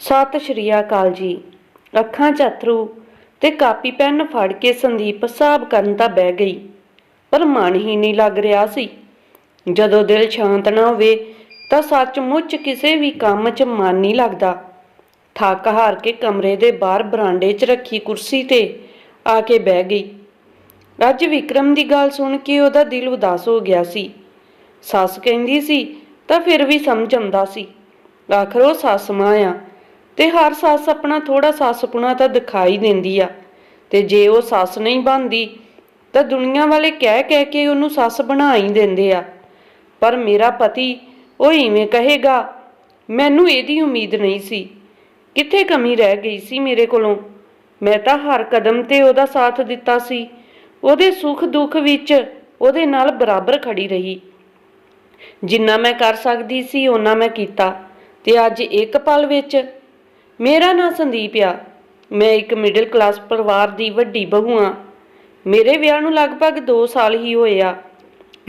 ਸਤਿ ਸ਼੍ਰੀ ਅਕਾਲ ਜੀ। ਅੱਖਾਂ 'ਚ ਅਥਰੂ ਤੇ ਕਾਪੀ ਪੈਨ ਫੜ ਕੇ ਸੰਦੀਪ ਹਿਸਾਬ ਕਰਨ ਤਾਂ ਬਹਿ ਗਈ, ਪਰ ਮਨ ਹੀ ਨਹੀਂ ਲੱਗ ਰਿਹਾ ਸੀ। ਜਦੋਂ ਦਿਲ ਸ਼ਾਂਤ ਨਾ ਹੋਵੇ ਤਾਂ ਸੱਚਮੁੱਚ ਕਿਸੇ ਵੀ ਕੰਮ 'ਚ ਮਨ ਨਹੀਂ ਲੱਗਦਾ। ਥੱਕ ਹਾਰ ਕੇ ਕਮਰੇ ਦੇ ਬਾਹਰ ਬਰਾਂਡੇ 'ਚ ਰੱਖੀ ਕੁਰਸੀ ਤੇ ਆ ਕੇ ਬਹਿ ਗਈ। ਅੱਜ ਵਿਕਰਮ ਦੀ ਗੱਲ ਸੁਣ ਕੇ ਉਹਦਾ ਦਿਲ ਉਦਾਸ ਹੋ ਗਿਆ ਸੀ। ਸੱਸ ਕਹਿੰਦੀ ਸੀ ਤਾਂ ਫਿਰ ਵੀ ਸਮਝ ਆਉਂਦਾ ਸੀ। ਆਖਰ ਉਹ ਸੱਸ ਮਾਂ ਆ। ਤੇ ਹਰ ਸੱਸ ਆਪਣਾ ਥੋੜਾ ਸੱਸਪੁਣਾ ਤਾਂ ਦਿਖਾਈ ਦਿੰਦੀ ਆ। ਤੇ ਜੇ ਉਹ ਸੱਸ ਨਹੀਂ ਬਣਦੀ, ਤਾਂ ਦੁਨੀਆ ਵਾਲੇ ਕਹਿ ਕਹਿ ਕੇ ਉਹਨੂੰ ਸੱਸ ਬਣਾ ਹੀ ਦਿੰਦੇ ਆ। ਪਰ ਮੇਰਾ ਪਤੀ ਉਹ ਇਵੇਂ ਕਹੇਗਾ, ਮੈਨੂੰ ਇਹਦੀ ਉਮੀਦ ਨਹੀਂ ਸੀ। ਕਿੱਥੇ ਕਮੀ ਰਹਿ ਗਈ ਸੀ ਮੇਰੇ ਕੋਲੋਂ? ਮੈਂ ਤਾਂ ਹਰ ਕਦਮ ਤੇ ਉਹਦਾ ਸਾਥ ਦਿੱਤਾ ਸੀ। ਉਹਦੇ ਸੁੱਖ ਦੁੱਖ ਵਿੱਚ ਉਹਦੇ ਨਾਲ ਬਰਾਬਰ ਖੜੀ ਰਹੀ। ਜਿੰਨਾ ਮੈਂ ਕਰ ਸਕਦੀ ਸੀ ਉਹਨਾਂ ਮੈਂ ਕੀਤਾ। ਤੇ ਅੱਜ ਇੱਕ ਪਲ ਵਿੱਚ ਮੇਰਾ ਨਾਂ ਸੰਦੀਪ ਆ। ਮੈਂ ਇੱਕ ਮਿਡਲ ਕਲਾਸ ਪਰਿਵਾਰ ਦੀ ਵੱਡੀ ਬਹੂ ਆ। ਮੇਰੇ ਵਿਆਹ ਨੂੰ ਲਗਭਗ 2 ਸਾਲ ਹੀ ਹੋਏ ਆ।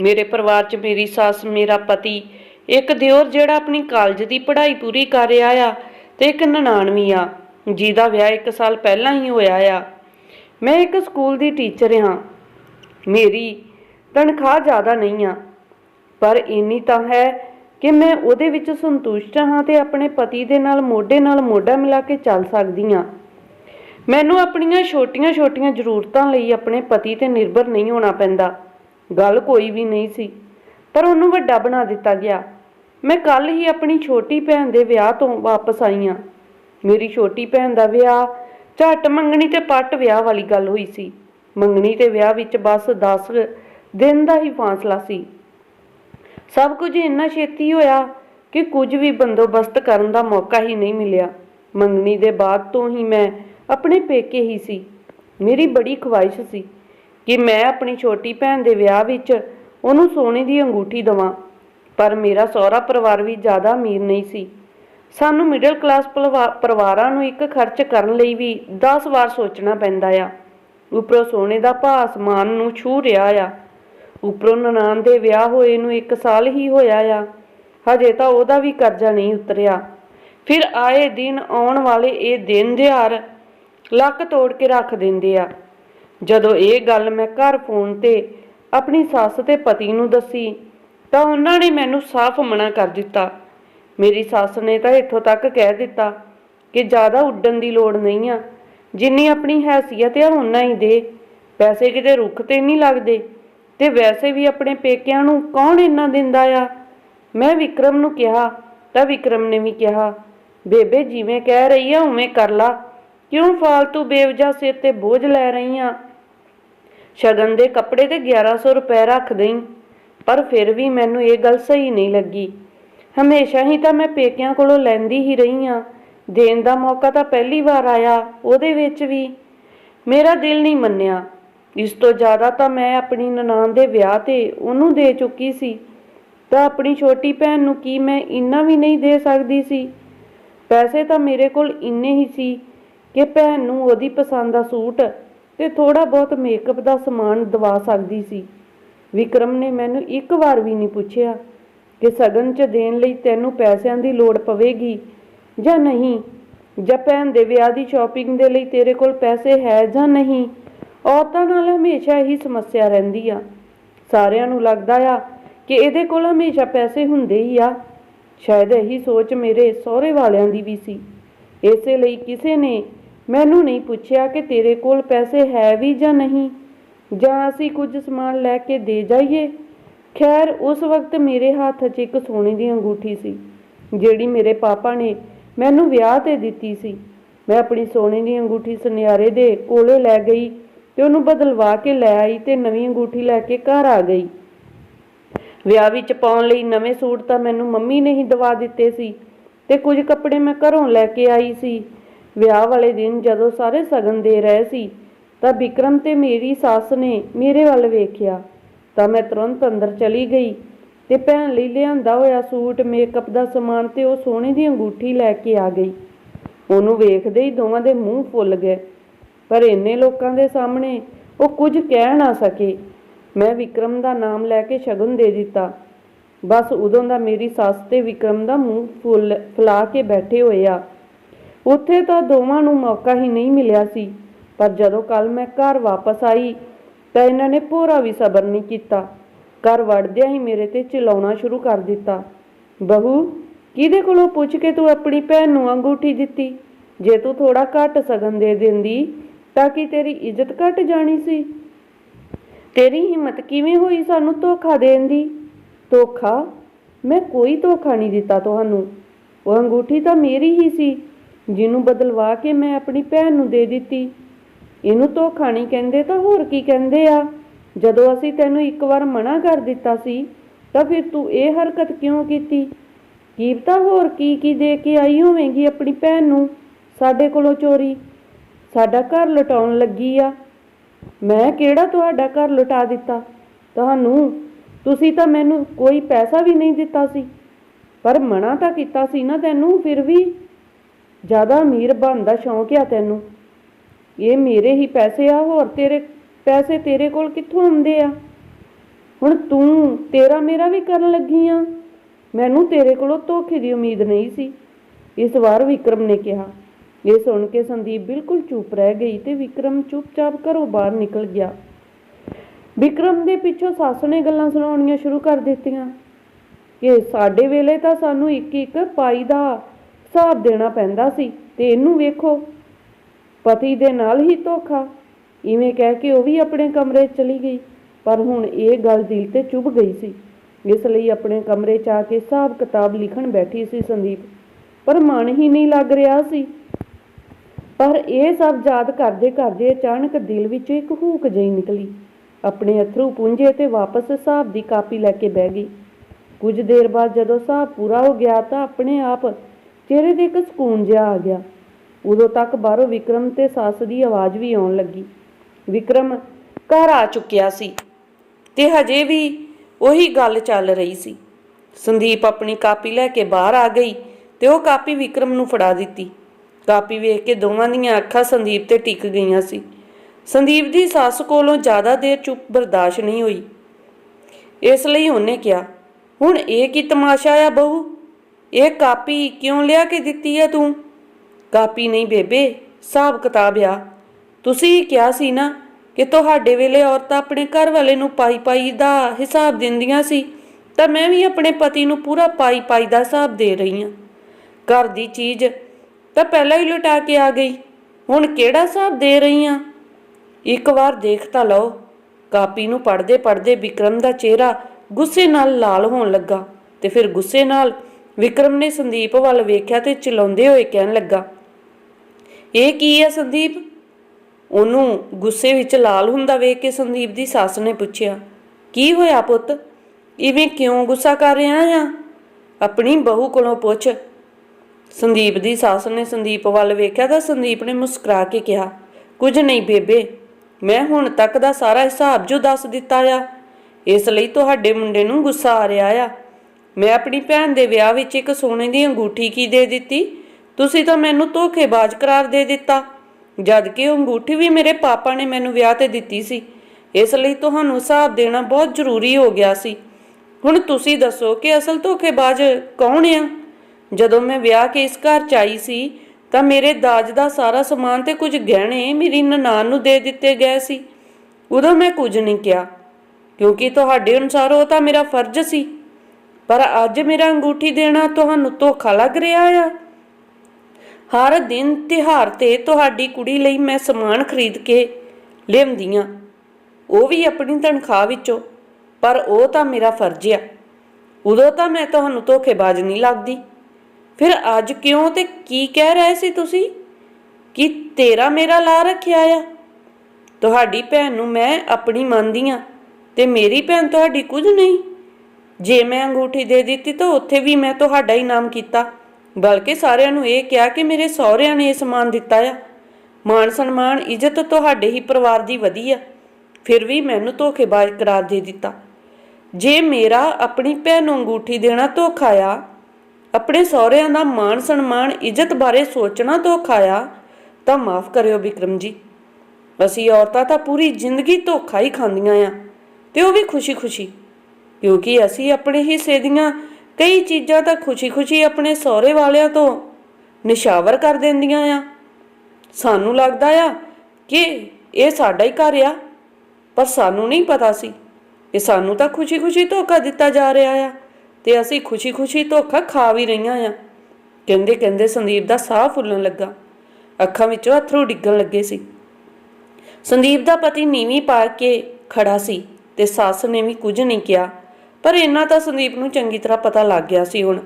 ਮੇਰੇ ਪਰਿਵਾਰ 'ਚ ਮੇਰੀ ਸੱਸ, ਮੇਰਾ ਪਤੀ, ਇੱਕ ਦਿਓਰ ਜਿਹੜਾ ਆਪਣੀ ਕਾਲਜ ਦੀ ਪੜ੍ਹਾਈ ਪੂਰੀ ਕਰ ਰਿਹਾ ਆ ਤੇ ਇੱਕ ਨਨਾਣਵੀ ਆ, ਜਿਹਦਾ ਵਿਆਹ 1 ਸਾਲ ਪਹਿਲਾਂ ਹੀ ਹੋਇਆ ਆ। ਮੈਂ ਇੱਕ ਸਕੂਲ ਦੀ ਟੀਚਰ ਹਾਂ। ਮੇਰੀ ਤਨਖਾਹ ਜ਼ਿਆਦਾ ਨਹੀਂ ਆ, ਪਰ ਇੰਨੀ ਤਾਂ ਹੈ ਕਿ ਮੈਂ ਉਹਦੇ ਵਿੱਚ ਸੰਤੁਸ਼ਟ ਹਾਂ ਤੇ ਆਪਣੇ ਪਤੀ ਦੇ ਨਾਲ, ਮੋਢੇ ਨਾਲ ਮੋਢਾ ਮਿਲਾ ਕੇ ਚੱਲ ਸਕਦੀ ਹਾਂ। ਮੈਨੂੰ ਆਪਣੀਆਂ ਛੋਟੀਆਂ-ਛੋਟੀਆਂ ਜ਼ਰੂਰਤਾਂ ਲਈ ਆਪਣੇ ਪਤੀ ਤੇ ਨਿਰਭਰ ਨਹੀਂ ਹੋਣਾ ਪੈਂਦਾ। ਗੱਲ ਕੋਈ ਵੀ ਨਹੀਂ ਸੀ, ਪਰ ਉਹਨੂੰ ਵੱਡਾ ਬਣਾ ਦਿੱਤਾ ਗਿਆ। ਮੈਂ ਕੱਲ ਹੀ ਆਪਣੀ ਛੋਟੀ ਭੈਣ ਦੇ ਵਿਆਹ ਤੋਂ ਵਾਪਸ ਆਈ ਹਾਂ। ਮੇਰੀ ਛੋਟੀ ਭੈਣ ਦਾ ਵਿਆਹ ਝੱਟ ਮੰਗਣੀ ਤੇ ਪੱਟ ਵਿਆਹ ਵਾਲੀ ਗੱਲ ਹੋਈ ਸੀ। ਮੰਗਣੀ ਤੇ ਵਿਆਹ ਵਿੱਚ ਬਸ 10 ਦਿਨ ਦਾ ਹੀ ਫਾਸਲਾ ਸੀ। ਸਭ ਕੁਝ ਇੰਨਾ ਛੇਤੀ ਹੋਇਆ ਕਿ ਕੁਝ ਵੀ ਬੰਦੋਬਸਤ ਕਰਨ ਦਾ ਮੌਕਾ ਹੀ ਨਹੀਂ ਮਿਲਿਆ। ਮੰਗਣੀ ਦੇ ਬਾਅਦ ਤੋਂ ਹੀ ਮੈਂ ਆਪਣੇ ਪੇਕੇ ਹੀ ਸੀ। ਮੇਰੀ ਬੜੀ ਖੁਆਇਸ਼ ਸੀ ਕਿ ਮੈਂ ਆਪਣੀ ਛੋਟੀ ਭੈਣ ਦੇ ਵਿਆਹ ਵਿੱਚ ਉਹਨੂੰ ਸੋਨੇ ਦੀ ਅੰਗੂਠੀ ਦਵਾਂ, ਪਰ ਮੇਰਾ ਸਹੁਰਾ ਪਰਿਵਾਰ ਵੀ ਜ਼ਿਆਦਾ ਅਮੀਰ ਨਹੀਂ ਸੀ। ਸਾਨੂੰ ਮਿਡਲ ਕਲਾਸ ਪਰਿਵਾਰਾਂ ਨੂੰ ਇੱਕ ਖਰਚ ਕਰਨ ਲਈ ਵੀ 10 ਵਾਰ ਸੋਚਣਾ ਪੈਂਦਾ ਆ। ਉੱਪਰੋਂ ਸੋਨੇ ਦਾ ਭਾਅ ਅਸਮਾਨ ਨੂੰ ਛੂ ਰਿਹਾ ਆ। ਉੱਪਰੋਂ ਨਨਾਣ ਦੇ ਵਿਆਹ ਹੋਏ ਨੂੰ 1 ਸਾਲ ਹੀ ਹੋਇਆ ਆ, ਹਜੇ ਤਾਂ ਉਹਦਾ ਵੀ ਕਰਜ਼ਾ ਨਹੀਂ ਉਤਰਿਆ। ਫਿਰ ਆਏ ਦਿਨ ਆਉਣ ਵਾਲੇ ਇਹ ਦਿਨ ਦਿਹਾੜ ਲੱਕ ਤੋੜ ਕੇ ਰੱਖ ਦਿੰਦੇ ਆ। ਜਦੋਂ ਇਹ ਗੱਲ ਮੈਂ ਘਰ ਫੋਨ ਤੇ ਆਪਣੀ ਸੱਸ ਤੇ ਪਤੀ ਨੂੰ ਦੱਸੀ, ਤਾਂ ਉਹਨਾਂ ਨੇ ਮੈਨੂੰ ਸਾਫ਼ ਮਨਾ ਕਰ ਦਿੱਤਾ। ਮੇਰੀ ਸੱਸ ਨੇ ਤਾਂ ਇੱਥੋਂ ਤੱਕ ਕਹਿ ਦਿੱਤਾ ਕਿ ਜ਼ਿਆਦਾ ਉੱਡਣ ਦੀ ਲੋੜ ਨਹੀਂ ਆ, ਜਿੰਨੀ ਆਪਣੀ ਹੈਸੀਅਤ ਆ ਉਨਾ ਹੀ ਦੇ। ਪੈਸੇ ਕਿਤੇ ਰੁੱਖ ਤੇ ਨਹੀਂ ਲੱਗਦੇ। ਤੇ ਵੈਸੇ ਵੀ ਆਪਣੇ ਪੇਕਿਆਂ ਨੂੰ ਕੌਣ ਇੰਨਾ ਦਿੰਦਾ ਆ? ਮੈਂ ਵਿਕਰਮ ਨੂੰ ਕਿਹਾ, ਤਾਂ ਵਿਕਰਮ ਨੇ ਵੀ ਕਿਹਾ, ਬੇਬੇ ਜਿਵੇਂ ਕਹਿ ਰਹੀ ਆ, ਉਵੇਂ ਕਰ ਲਾ। ਕਿਉਂ ਫਾਲਤੂ ਬੇਵਜਾ ਸਿਰ ਤੇ ਬੋਝ ਲੈ ਰਹੀ ਆ? ਸ਼ਗਨ ਦੇ ਕੱਪੜੇ ਤੇ 1100 ਰੁਪਏ ਰੱਖ ਦੇਈਂ, ਪਰ ਫਿਰ ਵੀ ਮੈਨੂੰ ਇਹ ਗੱਲ ਸਹੀ ਨਹੀਂ ਲੱਗੀ। ਹਮੇਸ਼ਾ ਹੀ ਤਾਂ ਮੈਂ ਪੇਕਿਆਂ ਕੋਲੋਂ ਲੈਂਦੀ ਹੀ ਰਹੀ ਆ। ਦੇਣ ਦਾ ਮੌਕਾ ਤਾਂ ਪਹਿਲੀ ਵਾਰ ਆਇਆ, ਉਹਦੇ ਵਿੱਚ ਵੀ। ਮੇਰਾ ਦਿਲ ਨਹੀਂ ਮੰਨਿਆ। ਇਸ ਤੋਂ ਜ਼ਿਆਦਾ ਤਾਂ ਮੈਂ ਆਪਣੀ ਨਨਾਣ ਦੇ ਵਿਆਹ ਤੇ ਉਹਨੂੰ ਦੇ ਚੁੱਕੀ ਸੀ। ਤਾਂ ਆਪਣੀ ਛੋਟੀ ਭੈਣ ਨੂੰ ਕੀ ਮੈਂ ਇੰਨਾ ਵੀ ਨਹੀਂ ਦੇ ਸਕਦੀ ਸੀ? ਪੈਸੇ ਤਾਂ ਮੇਰੇ ਕੋਲ ਇੰਨੇ ਹੀ ਸੀ ਕਿ ਭੈਣ ਨੂੰ ਉਹਦੀ ਪਸੰਦ ਦਾ ਸੂਟ ਤੇ ਥੋੜਾ ਬਹੁਤ ਮੇਕਅਪ ਦਾ ਸਮਾਨ ਦਵਾ ਸਕਦੀ ਸੀ। ਵਿਕਰਮ ਨੇ ਮੈਨੂੰ ਇੱਕ ਵਾਰ ਵੀ ਨਹੀਂ ਪੁੱਛਿਆ ਕਿ ਸਗਨ 'ਚ ਦੇਣ ਲਈ ਤੈਨੂੰ ਪੈਸਿਆਂ ਦੀ ਲੋੜ ਪਵੇਗੀ ਜਾਂ ਨਹੀਂ, ਜਾਂ ਭੈਣ ਦੇ ਵਿਆਹ ਦੀ ਸ਼ਾਪਿੰਗ ਦੇ ਲਈ ਤੇਰੇ ਕੋਲ ਪੈਸੇ ਹੈ ਜਾਂ ਨਹੀਂ। ਔਰਤਾਂ ਨਾਲ ਹਮੇਸ਼ਾ ਹੀ ਸਮੱਸਿਆ ਰਹਿੰਦੀ ਆ। ਸਾਰਿਆਂ ਨੂੰ ਲੱਗਦਾ ਆ ਕਿ ਇਹਦੇ ਕੋਲ ਹਮੇਸ਼ਾ ਪੈਸੇ ਹੁੰਦੇ ਹੀ ਆ। ਸ਼ਾਇਦ ਇਹੀ ਸੋਚ ਮੇਰੇ ਸਹੁਰੇ ਵਾਲਿਆਂ ਦੀ ਵੀ ਸੀ। ਇਸੇ ਲਈ ਕਿਸੇ ਨੇ ਮੈਨੂੰ ਨਹੀਂ ਪੁੱਛਿਆ ਕਿ ਤੇਰੇ ਕੋਲ ਪੈਸੇ ਹੈ ਵੀ ਜਾਂ ਨਹੀਂ। ਜਾਂ ਅਸੀਂ ਕੁਝ ਸਮਾਨ ਲੈ ਕੇ ਦੇ ਜਾਈਏ। ਖੈਰ, ਉਸ ਵਕਤ ਮੇਰੇ ਹੱਥ 'ਚ ਇੱਕ ਸੋਨੇ ਦੀ ਅੰਗੂਠੀ ਸੀ, ਜਿਹੜੀ ਮੇਰੇ ਪਾਪਾ ਨੇ ਮੈਨੂੰ ਵਿਆਹ ਤੇ ਦਿੱਤੀ ਸੀ। ਮੈਂ ਆਪਣੀ ਸੋਨੇ ਦੀ ਅੰਗੂਠੀ ਸੁਨਿਆਰੇ ਦੇ ਕੋਲੇ ਲੈ ਗਈ। ਤੇ ਉਹਨੂੰ ਬਦਲਵਾ ਕੇ ਲੈ ਆਈ ਤੇ ਨਵੀਂ ਅੰਗੂਠੀ ਲੈ ਕੇ ਘਰ ਆ ਗਈ। ਵਿਆਹ ਵਿੱਚ ਪਾਉਣ ਲਈ ਨਵੇਂ ਸੂਟ ਤਾਂ ਮੈਨੂੰ ਮੰਮੀ ਨੇ ਹੀ ਦਵਾ ਦਿੱਤੇ ਸੀ ਤੇ ਕੁਝ ਕੱਪੜੇ ਮੈਂ ਘਰੋਂ ਲੈ ਕੇ ਆਈ ਸੀ। ਵਿਆਹ ਵਾਲੇ ਦਿਨ ਜਦੋਂ ਸਾਰੇ ਸਗਨ ਦੇ ਰਹੇ ਸੀ, ਤਾਂ ਵਿਕਰਮ ਤੇ ਮੇਰੀ ਸੱਸ ਨੇ ਮੇਰੇ ਵੱਲ ਵੇਖਿਆ, ਤਾਂ ਮੈਂ ਤੁਰੰਤ ਅੰਦਰ ਚਲੀ ਗਈ ਤੇ ਭੈਣ ਲਈ ਲਿਆਂਦਾ ਹੋਇਆ ਸੂਟ ਮੇਕਅਪ ਦਾ ਸਮਾਨ ਤੇ ਉਹ ਸੋਨੇ ਦੀ ਅੰਗੂਠੀ ਲੈ ਕੇ ਆ ਗਈ। ਉਹਨੂੰ ਵੇਖਦੇ ਹੀ ਦੋਵਾਂ ਦੇ ਮੂੰਹ ਫੁੱਲ ਗਏ। ਪਰ ਇੰਨੇ ਲੋਕਾਂ ਦੇ ਸਾਹਮਣੇ ਉਹ ਕੁਝ ਕਹਿ ਨਾ ਸਕੇ। ਮੈਂ ਵਿਕਰਮ ਦਾ ਨਾਮ ਲੈ ਕੇ ਸ਼ਗਨ ਦੇ ਦਿੱਤਾ। ਬਸ ਉਦੋਂ ਦਾ ਮੇਰੀ ਸੱਸ ਤੇ ਵਿਕਰਮ ਦਾ ਮੂੰਹ ਫੁੱਲ, ਫੁਲਾ ਕੇ ਬੈਠੇ ਹੋਏ ਆ। ਉੱਥੇ ਤਾਂ ਦੋਵਾਂ ਨੂੰ ਮੌਕਾ ਹੀ ਨਹੀਂ ਮਿਲਿਆ ਸੀ, ਪਰ ਜਦੋਂ ਕੱਲ ਮੈਂ ਘਰ ਵਾਪਸ ਆਈ, ਤਾਂ ਇਹਨਾਂ ਨੇ ਭੋਰਾ ਵੀ ਸਬਰ ਨਹੀਂ ਕੀਤਾ। ਘਰ ਵੜਦਿਆਂ ਹੀ ਮੇਰੇ ਤੇ ਚਿਲਾਉਣਾ ਸ਼ੁਰੂ ਕਰ ਦਿੱਤਾ। ਬਹੂ, ਕਿਹਦੇ ਕੋਲੋਂ ਪੁੱਛ ਕੇ ਤੂੰ ਆਪਣੀ ਭੈਣ ਨੂੰ ਅੰਗੂਠੀ ਦਿੱਤੀ? ਜੇ ਤੂੰ ਥੋੜਾ ਘੱਟ ਸਗਨ ਦੇ ਦਿੰਦੀ ਤਾਂ ਕਿ ਤੇਰੀ ਇੱਜ਼ਤ ਘਟ ਜਾਣੀ ਸੀ। ਤੇਰੀ ਹਿੰਮਤ ਕਿਵੇਂ ਹੋਈ ਸਾਨੂੰ ਧੋਖਾ ਦੇਣ ਦੀ? ਧੋਖਾ? ਮੈਂ ਕੋਈ ਧੋਖਾ ਨਹੀਂ ਦਿੱਤਾ ਤੁਹਾਨੂੰ। ਉਹ ਅੰਗੂਠੀ ਤਾਂ ਮੇਰੀ ਹੀ ਸੀ, ਜਿਹਨੂੰ ਬਦਲਵਾ ਕੇ ਮੈਂ ਆਪਣੀ ਭੈਣ ਨੂੰ ਦੇ ਦਿੱਤੀ। ਇਹਨੂੰ ਧੋਖਾ ਨਹੀਂ ਕਹਿੰਦੇ ਤਾਂ ਹੋਰ ਕੀ ਕਹਿੰਦੇ ਆ? ਜਦੋਂ ਅਸੀਂ ਤੈਨੂੰ ਇੱਕ ਵਾਰ ਮਨਾ ਕਰ ਦਿੱਤਾ ਸੀ, ਤਾਂ ਫਿਰ ਤੂੰ ਇਹ ਹਰਕਤ ਕਿਉਂ ਕੀਤੀ? ਕੀਪਤਾ ਹੋਰ ਕੀ ਕੀ ਦੇ ਕੇ ਆਈ ਹੋਵੇਂਗੀ ਆਪਣੀ ਭੈਣ ਨੂੰ, ਸਾਡੇ ਕੋਲੋਂ ਚੋਰੀ। ਸਾਡਾ ਘਰ ਲੁਟਾਉਣ ਲੱਗੀ ਆ। ਮੈਂ ਕਿਹੜਾ ਤੁਹਾਡਾ ਘਰ ਲੁਟਾ ਦਿੱਤਾ? ਤੁਹਾਨੂੰ, ਤੁਸੀਂ ਤਾਂ ਮੈਨੂੰ ਕੋਈ ਪੈਸਾ ਵੀ ਨਹੀਂ ਦਿੱਤਾ ਸੀ। ਪਰ ਮਨਾ ਤਾਂ ਕੀਤਾ ਸੀ ਨਾ ਤੈਨੂੰ, ਫਿਰ ਵੀ ਜ਼ਿਆਦਾ ਅਮੀਰ ਬਣਨ ਦਾ ਸ਼ੌਂਕ ਆ ਤੈਨੂੰ। ਇਹ ਮੇਰੇ ਹੀ ਪੈਸੇ ਆ, ਹੋਰ ਤੇਰੇ, ਪੈਸੇ ਤੇਰੇ ਕੋਲ ਕਿੱਥੋਂ ਆਉਂਦੇ ਆ? ਹੁਣ ਤੂੰ ਤੇਰਾ ਮੇਰਾ ਵੀ ਕਰਨ ਲੱਗੀ ਆ। ਮੈਨੂੰ ਤੇਰੇ ਕੋਲੋਂ ਧੋਖੇ ਦੀ ਉਮੀਦ ਨਹੀਂ ਸੀ। ਇਸ ਵਾਰ ਵਿਕਰਮ ਨੇ ਕਿਹਾ ਇਹ ਸੁਣ ਕੇ ਸੰਦੀਪ ਬਿਲਕੁਲ ਚੁੱਪ ਰਹਿ ਗਈ ਤੇ ਵਿਕਰਮ ਚੁੱਪਚਾਪ ਘਰੋਂ ਬਾਹਰ ਨਿਕਲ ਗਿਆ। ਵਿਕਰਮ ਦੇ ਪਿੱਛੋਂ ਸੱਸ ਨੇ ਗੱਲਾਂ ਸੁਣਾਉਣੀਆਂ ਸ਼ੁਰੂ ਕਰ ਦਿੱਤੀਆਂ। ਕਿ ਸਾਡੇ ਵੇਲੇ ਤਾਂ ਸਾਨੂੰ ਇੱਕ ਇੱਕ ਪਾਈ ਦਾ ਹਿਸਾਬ ਦੇਣਾ ਪੈਂਦਾ ਸੀ ਤੇ ਇਹਨੂੰ ਵੇਖੋ। ਪਤੀ ਦੇ ਨਾਲ ਹੀ ਧੋਖਾ। ਇਵੇਂ ਕਹਿ ਕੇ ਉਹ ਵੀ ਆਪਣੇ ਕਮਰੇ ਚਲੀ ਗਈ, ਪਰ ਹੁਣ ਇਹ ਗੱਲ ਦਿਲ ਤੇ ਚੁੱਭ ਗਈ ਸੀ। ਇਸ ਲਈ ਆਪਣੇ ਕਮਰੇ 'ਚ ਆ ਕੇ ਹਿਸਾਬ ਕਿਤਾਬ ਲਿਖਣ ਬੈਠੀ ਸੀ ਸੰਦੀਪ। ਪਰ ਮਨ ਹੀ ਨਹੀਂ ਲੱਗ ਰਿਹਾ ਸੀ ਪਰ ਇਹ ਸਭ ਯਾਦ ਕਰਦੇ ਕਰਦੇ ਅਚਾਨਕ ਦਿਲ ਵਿੱਚ ਇੱਕ ਹੂਕ ਜਿਹੀ ਨਿਕਲੀ। ਆਪਣੇ ਅਥਰੂ ਪੁੰਝੇ ਤੇ ਵਾਪਸ ਹਿਸਾਬ ਦੀ ਕਾਪੀ ਲੈ ਕੇ ਬਹਿ ਗਈ। ਕੁਝ ਦੇਰ ਬਾਅਦ ਜਦੋਂ ਹਿਸਾਬ ਪੂਰਾ ਹੋ ਗਿਆ ਤਾਂ ਆਪਣੇ ਆਪ ਚਿਹਰੇ ਤੇ ਇੱਕ ਸਕੂਨ ਜਿਹਾ ਆ ਗਿਆ। ਉਦੋਂ ਤੱਕ ਬਾਹਰੋਂ ਵਿਕਰਮ ਤੇ ਸੱਸ ਦੀ ਆਵਾਜ਼ ਵੀ ਆਉਣ ਲੱਗੀ। ਵਿਕਰਮ, ਘਰ ਆ ਚੁੱਕਿਆ ਸੀ ਤੇ ਹਜੇ ਵੀ ਉਹੀ ਗੱਲ ਚੱਲ ਰਹੀ ਸੀ। ਸੰਦੀਪ ਆਪਣੀ ਕਾਪੀ ਲੈ ਕੇ ਬਾਹਰ ਆ ਗਈ ਤੇ ਉਹ ਕਾਪੀ ਵਿਕਰਮ ਨੂੰ ਫੜਾ ਦਿੱਤੀ। ਕਾਪੀ ਵੇਖ ਕੇ ਦੋਵਾਂ ਦੀਆਂ ਅੱਖਾਂ ਸੰਦੀਪ ਤੇ ਟਿਕ ਗਈਆਂ ਸੀ। ਸੰਦੀਪ ਦੀ ਸੱਸ ਕੋਲੋਂ ਜ਼ਿਆਦਾ ਦੇਰ ਚੁੱਪ ਬਰਦਾਸ਼ਤ ਨਹੀਂ ਹੋਈ। ਇਸ ਲਈ ਉਹਨੇ ਕਿਹਾ, ਹੁਣ ਇਹ ਕੀ ਤਮਾਸ਼ਾ ਆ ਬਹੂ? ਇਹ ਕਾਪੀ ਕਿਉਂ ਲਿਆ ਕੇ ਦਿੱਤੀ ਆ ਤੂੰ? ਕਾਪੀ ਨਹੀਂ ਬੇਬੇ, ਹਿਸਾਬ ਕਿਤਾਬ ਆ। ਤੁਸੀਂ ਕਿਹਾ ਸੀ ਨਾ ਕਿ ਤੁਹਾਡੇ ਵੇਲੇ ਔਰਤਾਂ ਆਪਣੇ ਘਰ ਵਾਲੇ ਨੂੰ ਪਾਈ ਪਾਈ ਦਾ ਹਿਸਾਬ ਦਿੰਦੀਆਂ ਸੀ, ਤਾਂ ਮੈਂ ਵੀ ਆਪਣੇ ਪਤੀ ਨੂੰ ਪੂਰਾ ਪਾਈ ਪਾਈ ਦਾ ਹਿਸਾਬ ਦੇ ਰਹੀ ਹਾਂ। ਘਰ ਦੀ ਚੀਜ਼ ਤਾਂ ਪਹਿਲਾਂ ਹੀ ਲੁਟਾ ਕੇ ਆ ਗਈ। ਹੁਣ ਕਿਹੜਾ ਹਿਸਾਬ ਦੇ ਰਹੀ ਹਾਂ ਇੱਕ ਵਾਰ ਦੇਖ ਤਾਂ ਲਓ। ਕਾਪੀ ਨੂੰ ਪੜਦੇ ਪੜਦੇ ਵਿਕਰਮ ਦਾ ਚਿਹਰਾ ਗੁੱਸੇ ਨਾਲ ਲਾਲ ਹੋਣ ਲੱਗਾ ਤੇ ਫਿਰ ਗੁੱਸੇ ਨਾਲ ਵਿਕਰਮ ਨੇ ਸੰਦੀਪ ਵੱਲ ਵੇਖਿਆ ਤੇ ਚਲਾਉਂਦੇ ਹੋਏ ਕਹਿਣ ਲੱਗਾ, ਇਹ ਕੀ ਹੈ ਸੰਦੀਪ? ਉਹਨੂੰ ਗੁੱਸੇ ਵਿੱਚ ਲਾਲ ਹੁੰਦਾ ਵੇਖ ਕੇ ਸੰਦੀਪ ਦੀ ਸੱਸ ਨੇ ਪੁੱਛਿਆ, ਕੀ ਹੋਇਆ ਪੁੱਤ? ਇਵੇਂ ਕਿਉਂ ਗੁੱਸਾ ਕਰ ਰਿਹਾ ਆ? ਆਪਣੀ ਬਹੂ ਕੋਲੋਂ ਪੁੱਛ। ਸੰਦੀਪ ਦੀ ਸੱਸ ਨੇ ਸੰਦੀਪ ਵੱਲ ਵੇਖਿਆ ਤਾਂ ਸੰਦੀਪ ਨੇ ਮੁਸਕਰਾ ਕੇ ਕਿਹਾ, ਕੁਝ ਨਹੀਂ ਬੇਬੇ, ਮੈਂ ਹੁਣ ਤੱਕ ਦਾ ਸਾਰਾ ਹਿਸਾਬ ਜੋ ਦੱਸ ਦਿੱਤਾ ਆ, ਇਸ ਲਈ ਤੁਹਾਡੇ ਮੁੰਡੇ ਨੂੰ ਗੁੱਸਾ ਆ ਰਿਹਾ ਆ। ਮੈਂ ਆਪਣੀ ਭੈਣ ਦੇ ਵਿਆਹ ਵਿੱਚ ਇੱਕ ਸੋਨੇ ਦੀ ਅੰਗੂਠੀ ਕੀ ਦੇ ਦਿੱਤੀ? ਤੁਸੀਂ ਤਾਂ ਮੈਨੂੰ ਧੋਖੇਬਾਜ਼ ਕਰਾਰ ਦੇ ਦਿੱਤਾ। ਜਦ ਕਿ ਉਹ ਅੰਗੂਠੀ ਵੀ ਮੇਰੇ ਪਾਪਾ ਨੇ ਮੈਨੂੰ ਵਿਆਹ ਤੇ ਦਿੱਤੀ ਸੀ। ਇਸ ਲਈ ਤੁਹਾਨੂੰ ਹਿਸਾਬ ਦੇਣਾ ਬਹੁਤ ਜ਼ਰੂਰੀ ਹੋ ਗਿਆ ਸੀ। ਹੁਣ ਤੁਸੀਂ ਦੱਸੋ ਕਿ ਅਸਲ ਧੋਖੇਬਾਜ਼ ਕੌਣ ਆ? ਜਦੋਂ ਮੈਂ ਵਿਆਹ ਕੇ ਇਸ ਘਰ ਚ ਆਈ ਸੀ, ਤਾਂ ਮੇਰੇ ਦਾਜ ਦਾ ਸਾਰਾ ਸਮਾਨ ਤੇ ਕੁਝ ਗਹਿਣੇ ਮੇਰੀ ਨਨਾਣ ਨੂੰ ਦੇ ਦਿੱਤੇ ਗਏ ਸੀ। ਉਦੋਂ ਮੈਂ ਕੁਝ ਨਹੀਂ ਕਿਹਾ, ਕਿਉਂਕਿ ਤੁਹਾਡੇ ਅਨੁਸਾਰ ਉਹ ਤਾਂ ਮੇਰਾ ਫਰਜ਼ ਸੀ। ਪਰ ਅੱਜ ਮੇਰਾ ਅੰਗੂਠੀ ਦੇਣਾ ਤੁਹਾਨੂੰ ਧੋਖਾ ਲੱਗ ਰਿਹਾ ਆ। ਹਰ ਦਿਨ ਤਿਹਾਰ ਤੇ ਤੁਹਾਡੀ ਕੁੜੀ ਲਈ ਮੈਂ ਸਮਾਨ ਖਰੀਦ ਕੇ ਲਿਆਉਂਦੀ ਆ ਉਹ ਵੀ ਆਪਣੀ ਤਨਖਾਹ ਵਿੱਚੋਂ, ਪਰ ਉਹ ਤਾਂ ਮੇਰਾ ਫਰਜ਼ ਆ। ਉਦੋਂ ਤਾਂ ਮੈਂ ਤੁਹਾਨੂੰ ਧੋਖੇਬਾਜ਼ ਨਹੀਂ ਲੱਗਦੀ। ਫਿਰ ਅੱਜ ਕਿਉਂ ਤੇ ਕੀ ਕਹਿ ਰਹੇ ਸੀ ਤੁਸੀਂ? ਕਿ ਤੇਰਾ ਮੇਰਾ ਲਾ ਰੱਖਿਆ ਆ? ਤੁਹਾਡੀ ਭੈਣ ਨੂੰ ਮੈਂ ਆਪਣੀ ਮੰਨਦੀ ਆ ਤੇ ਮੇਰੀ ਭੈਣ ਤੁਹਾਡੀ ਕੁਝ ਨਹੀਂ। ਜੇ ਮੈਂ ਅੰਗੂਠੀ ਦੇ ਦਿੱਤੀ ਤਾਂ ਉੱਥੇ ਵੀ ਮੈਂ ਤੁਹਾਡਾ ਹੀ ਨਾਮ ਕੀਤਾ। ਬਲਕਿ ਸਾਰਿਆਂ ਨੂੰ ਇਹ ਕਿਹਾ ਕਿ ਮੇਰੇ ਸਹੁਰਿਆਂ ਨੇ ਇਹ ਸਮਾਨ ਦਿੱਤਾ ਆ। ਮਾਣ ਸਨਮਾਨ, ਇੱਜ਼ਤ ਤੁਹਾਡੇ ਹੀ ਪਰਿਵਾਰ ਦੀ ਵਧੀ ਆ। ਫਿਰ ਵੀ ਮੈਨੂੰ ਧੋਖੇਬਾਜ਼ ਕਰਾਰ ਦੇ ਦਿੱਤਾ। ਜੇ ਮੇਰਾ ਆਪਣੀ ਭੈਣ ਨੂੰ ਅੰਗੂਠੀ ਦੇਣਾ ਧੋਖਾ ਆ ਆਪਣੇ ਸਹੁਰਿਆਂ ਦਾ ਮਾਣ ਸਨਮਾਨ ਇੱਜ਼ਤ ਬਾਰੇ ਸੋਚਣਾ ਧੋਖਾ ਆ, ਤਾਂ ਮਾਫ ਕਰਿਓ ਵਿਕਰਮ ਜੀ। ਅਸੀਂ ਔਰਤਾਂ ਤਾਂ ਪੂਰੀ ਜ਼ਿੰਦਗੀ ਧੋਖਾ ਹੀ ਖਾਂਦੀਆਂ ਆ, ਤੇ ਉਹ ਵੀ ਖੁਸ਼ੀ-ਖੁਸ਼ੀ। ਕਿਉਂਕਿ ਅਸੀਂ ਆਪਣੇ ਹਿੱਸੇ ਦੀਆਂ ਕਈ ਚੀਜ਼ਾਂ ਤਾਂ ਖੁਸ਼ੀ-ਖੁਸ਼ੀ ਆਪਣੇ ਸਹੁਰੇ ਵਾਲਿਆਂ ਤੋਂ ਨਿਸ਼ਾਵਰ ਕਰ ਦਿੰਦੀਆਂ ਆ। ਸਾਨੂੰ ਲੱਗਦਾ ਆ ਕਿ ਇਹ ਸਾਡਾ ਹੀ ਘਰ ਆ, ਪਰ ਸਾਨੂੰ ਨਹੀਂ ਪਤਾ ਸੀ। ਕਿ ਸਾਨੂੰ ਤਾਂ ਖੁਸ਼ੀ-ਖੁਸ਼ੀ ਧੋਖਾ ਦਿੱਤਾ ਜਾ ਰਿਹਾ ਆ। ਤੇ ਅਸੀਂ ਖੁਸ਼ੀ-ਖੁਸ਼ੀ ਧੋਖਾ ਖਾ ਵੀ ਰਹੀਆਂ ਆ। ਕਹਿੰਦੇ ਕਹਿੰਦੇ ਸੰਦੀਪ ਦਾ ਸਾਹ ਫੁੱਲਣ ਲੱਗਾ। ਅੱਖਾਂ ਵਿੱਚੋਂ ਅਥਰੂ ਡਿੱਗਣ ਲੱਗੇ ਸੀ। ਸੰਦੀਪ ਦਾ ਪਤੀ ਨੀਵੀਂ ਪਾ ਕੇ ਖੜਾ ਸੀ ਤੇ ਸੱਸ ਨੇ ਵੀ ਕੁਝ ਨਹੀਂ ਕਿਹਾ। ਪਰ ਇੰਨਾ ਤਾਂ ਸੰਦੀਪ ਨੂੰ ਚੰਗੀ ਤਰ੍ਹਾਂ ਪਤਾ ਲੱਗ ਗਿਆ ਸੀ ਹੁਣ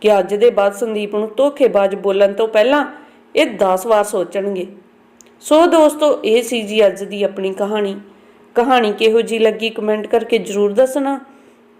ਕਿ ਅੱਜ ਦੇ ਬਾਅਦ ਸੰਦੀਪ ਨੂੰ ਧੋਖੇਬਾਜ਼ ਬੋਲਣ ਤੋਂ ਪਹਿਲਾਂ ਇਹ 10 ਵਾਰ ਸੋਚਣਗੇ। ਸੋ ਦੋਸਤੋ, ਇਹ ਸੀ ਜੀ ਅੱਜ ਦੀ ਆਪਣੀ ਕਹਾਣੀ। ਕਹਾਣੀ ਕਿਹੋ ਜੀ ਲੱਗੀ? ਕਮੈਂਟ ਕਰਕੇ ਜਰੂਰ ਦੱਸਣਾ।